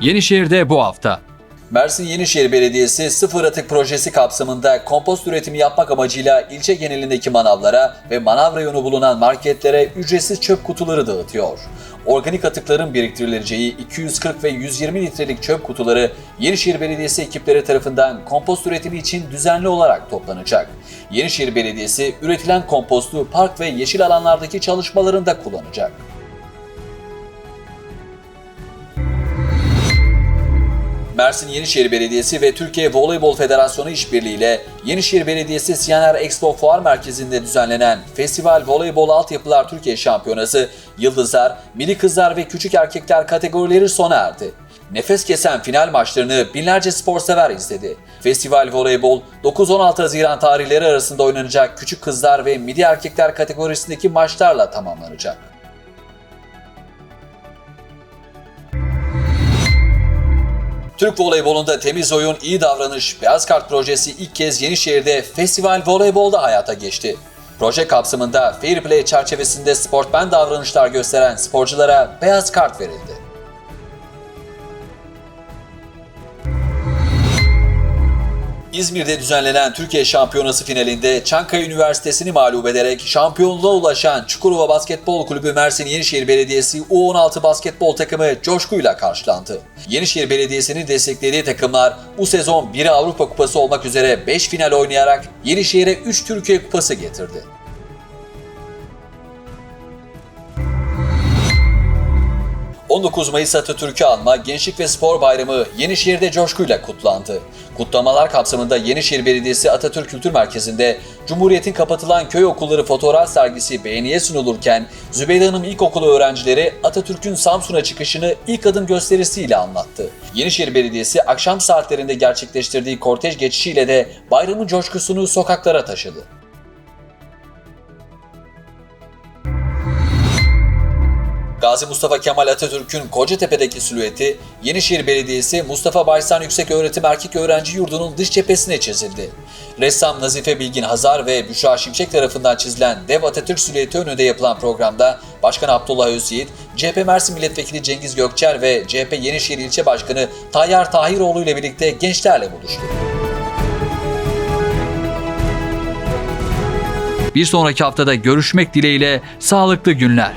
Yenişehir'de bu hafta. Mersin Yenişehir Belediyesi sıfır atık projesi kapsamında kompost üretimi yapmak amacıyla ilçe genelindeki manavlara ve manav reyonu bulunan marketlere ücretsiz çöp kutuları dağıtıyor. Organik atıkların biriktirileceği 240 ve 120 litrelik çöp kutuları Yenişehir Belediyesi ekipleri tarafından kompost üretimi için düzenli olarak toplanacak. Yenişehir Belediyesi üretilen kompostu park ve yeşil alanlardaki çalışmalarında kullanacak. Mersin Yenişehir Belediyesi ve Türkiye Voleybol Federasyonu işbirliğiyle Yenişehir Belediyesi Siyaner Expo Fuar Merkezi'nde düzenlenen Festival Voleybol Altyapılar Türkiye Şampiyonası Yıldızlar, Milli Kızlar ve Küçük Erkekler kategorileri sona erdi. Nefes kesen final maçlarını binlerce spor sever izledi. Festival Voleybol 9-16 Haziran tarihleri arasında oynanacak Küçük Kızlar ve Milli Erkekler kategorisindeki maçlarla tamamlanacak. Türk voleybolunda temiz oyun, iyi davranış, beyaz kart projesi ilk kez Yenişehir'de Festival Voleybol'da hayata geçti. Proje kapsamında Fair Play çerçevesinde sportmen davranışlar gösteren sporculara beyaz kart verildi. İzmir'de düzenlenen Türkiye Şampiyonası finalinde Çankaya Üniversitesi'ni mağlup ederek şampiyonluğa ulaşan Çukurova Basketbol Kulübü Mersin Yenişehir Belediyesi U16 basketbol takımı coşkuyla karşılandı. Yenişehir Belediyesi'nin desteklediği takımlar bu sezon biri Avrupa Kupası olmak üzere 5 final oynayarak Yenişehir'e 3 Türkiye Kupası getirdi. ...19 Mayıs Atatürk'ü anma Gençlik ve Spor Bayramı Yenişehir'de coşkuyla kutlandı. Kutlamalar kapsamında Yenişehir Belediyesi Atatürk Kültür Merkezi'nde Cumhuriyet'in kapatılan köy okulları fotoğraf sergisi beğeniye sunulurken Zübeyde Hanım İlkokulu öğrencileri Atatürk'ün Samsun'a çıkışını ilk adım gösterisiyle anlattı. Yenişehir Belediyesi akşam saatlerinde gerçekleştirdiği kortej geçişiyle de bayramın coşkusunu sokaklara taşıdı. Gazi Mustafa Kemal Atatürk'ün Kocatepe'deki silüeti Yenişehir Belediyesi Mustafa Baysan Yükseköğretim Erkek Öğrenci Yurdu'nun dış cephesine çizildi. Ressam Nazife Bilgin Hazar ve Büşra Şimşek tarafından çizilen dev Atatürk silüeti önünde yapılan programda Başkan Abdullah Özyiğit, CHP Mersin Milletvekili Cengiz Gökçer ve CHP Yenişehir İlçe Başkanı Tayyar Tahiroğlu ile birlikte gençlerle buluştu. Bir sonraki haftada görüşmek dileğiyle sağlıklı günler.